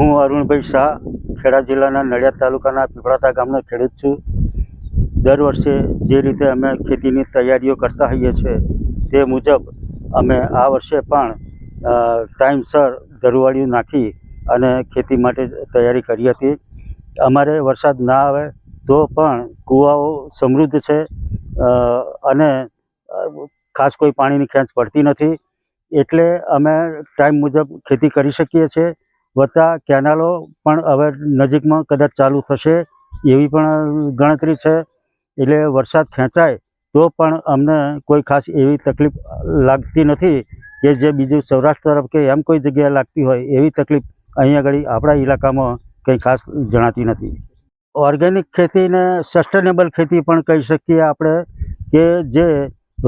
હું અરુણભાઈ શાહ, ખેડા જિલ્લાના નડિયાદ તાલુકાના પીપળાતા ગામનો ખેડૂત છું. દર વર્ષે જે રીતે અમે ખેતીની તૈયારીઓ કરતા હોઈએ છીએ, તે મુજબ અમે આ વર્ષે પણ ટાઈમસર ધરુવાળીઓ નાખી અને ખેતી માટે તૈયારી કરી હતી. અમારે વરસાદ ના આવે તો પણ કૂવાઓ સમૃદ્ધ છે અને ખાસ કોઈ પાણીની ખેંચ પડતી નથી. એટલે અમે ટાઈમ મુજબ ખેતી કરી શકીએ છીએ. વત્તા કેનાલો પણ હવે નજીકમાં કદાચ ચાલુ થશે એવી પણ ગણતરી છે. એટલે વરસાદ ખેંચાય તો પણ અમને કોઈ ખાસ એવી તકલીફ લાગતી નથી કે જે બીજું સૌરાષ્ટ્ર તરફ કે એમ કોઈ જગ્યાએ લાગતી હોય એવી તકલીફ અહીંયા આગળ આપણા ઇલાકામાં કંઈ ખાસ જણાતી નથી. ઓર્ગેનિક ખેતીને સસ્ટેનેબલ ખેતી પણ કહી શકીએ આપણે કે જે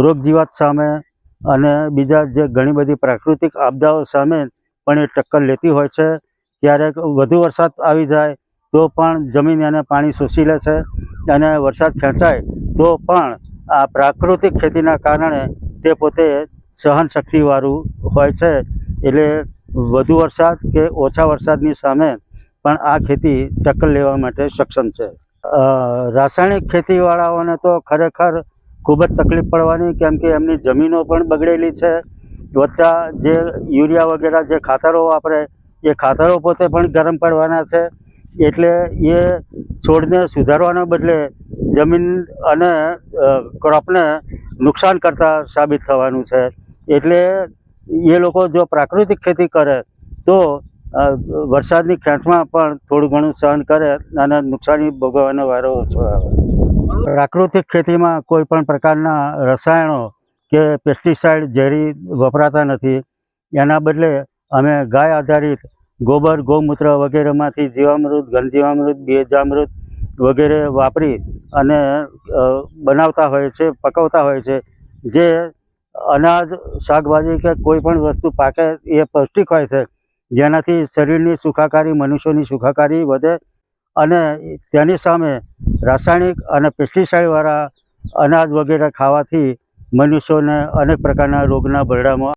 રોગજીવાત સામે અને બીજા જે ઘણી બધી પ્રાકૃતિક આપદાઓ સામે પણ એ ટક્કર લેતી હોય છે. ક્યારેક વધુ વરસાદ આવી જાય, તો પણ જમીન એને પાણી શોષી લે છે અને વરસાદ ખેંચાય, તો પણ આ પ્રાકૃતિક ખેતીના કારણે તે પોતે સહન શક્તિવાળું હોય છે. એટલે વધુ વરસાદ કે ઓછા વરસાદની સામે પણ આ ખેતી ટક્કર લેવા માટે સક્ષમ છે. રાસાયણિક ખેતીવાળાઓને તો ખરેખર ખૂબ જ તકલીફ પડવાની, કેમ કે એમની જમીનો પણ બગડેલી છે. વત્તા જે યુરિયા વગેરે જે ખાતરો વાપરે, એ ખાતરો પોતે પણ ગરમ પડવાના છે. એટલે એ છોડને સુધારવાના બદલે જમીન અને ક્રોપને નુકસાન કરતા સાબિત થવાનું છે. એટલે એ લોકો જો પ્રાકૃતિક ખેતી કરે, તો વરસાદની ખેંચમાં પણ થોડું ઘણું સહન કરે અને નુકસાની ભોગવવાનો વારો ઓછો આવે. પ્રાકૃતિક ખેતીમાં કોઈ પણ પ્રકારના રસાયણો કે પેસ્ટિસાઇડ ઝેરી વપરાતા નથી. એના બદલે અમે ગાય આધારિત ગોબર, ગૌમૂત્ર વગેરેમાંથી જીવામૃત, ઘનજીવામૃત બીજામૃત વગેરે વાપરી અને બનાવતા હોય છે, પકવતા હોય છે. જે અનાજ, શાકભાજી કે કોઈ પણ વસ્તુ પાકે એ પૌષ્ટિક હોય છે. જેનાથી શરીરની સુખાકારી, મનુષ્યની સુખાકારી વધે અને તેની સામે રાસાયણિક અને પેસ્ટિસાઇડવાળા અનાજ વગેરે ખાવાથી મનુષ્યોને અનેક પ્રકારના રોગના બરડામાં